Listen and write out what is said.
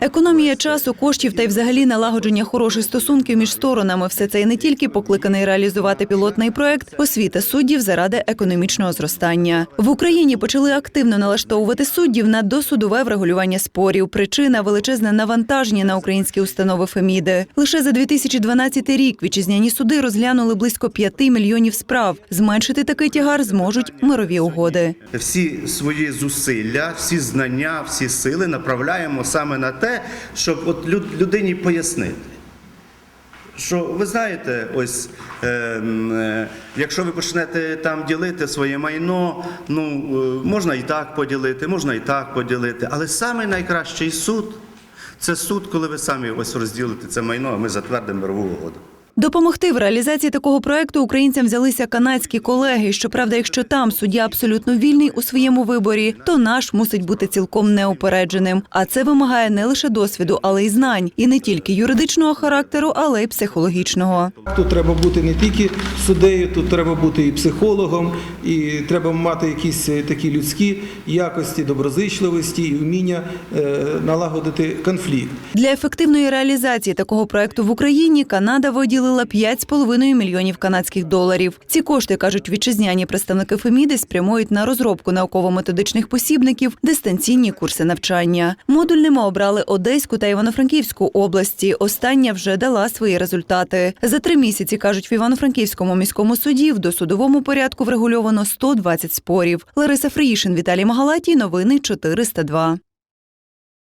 Економія часу, коштів та й взагалі налагодження хороших стосунків між сторонами. Все це і не тільки покликаний реалізувати пілотний проект освіта суддів заради економічного зростання. В Україні почали активно налаштовувати суддів на досудове врегулювання спорів. Причина величезне навантаження на українські установи Феміди. Лише за 2012 рік вітчизняні суди розглянули близько 5 мільйонів справ. Зменшити такий тягар зможуть мирові угоди. всі свої зусилля, всі знання, всі сили направляємо саме на те, щоб от людині пояснити. Що ви знаєте, ось е, е, якщо ви почнете там ділити своє майно, ну е, можна і так поділити, можна і так поділити. Але саме найкращий суд це суд, коли ви самі ось розділите це майно, а ми затвердимо мирову угоду. Допомогти в реалізації такого проекту українцям взялися канадські колеги. Щоправда, якщо там суддя абсолютно вільний у своєму виборі, то наш мусить бути цілком неупередженим. А це вимагає не лише досвіду, але й знань, і не тільки юридичного характеру, але й психологічного. Тут треба бути не тільки суддею, тут треба бути і психологом, і треба мати якісь е, такі людські якості, доброзичливості і вміння е, налагодити конфлікт. Для ефективної реалізації такого проекту в Україні Канада виділила 5,5 мільйонів канадських доларів. Ці кошти кажуть вітчизняні представники Феміди спрямують на розробку науково-методичних посібників, дистанційні курси навчання. Модульними обрали Одеську та Івано-Франківську області. Остання вже дала свої результати. За три місяці кажуть в Івано-Франківському міському суді в досудовому порядку врегульовано 120 спорів. Лариса Фриїшин, Віталій Магалатій. Новини 402.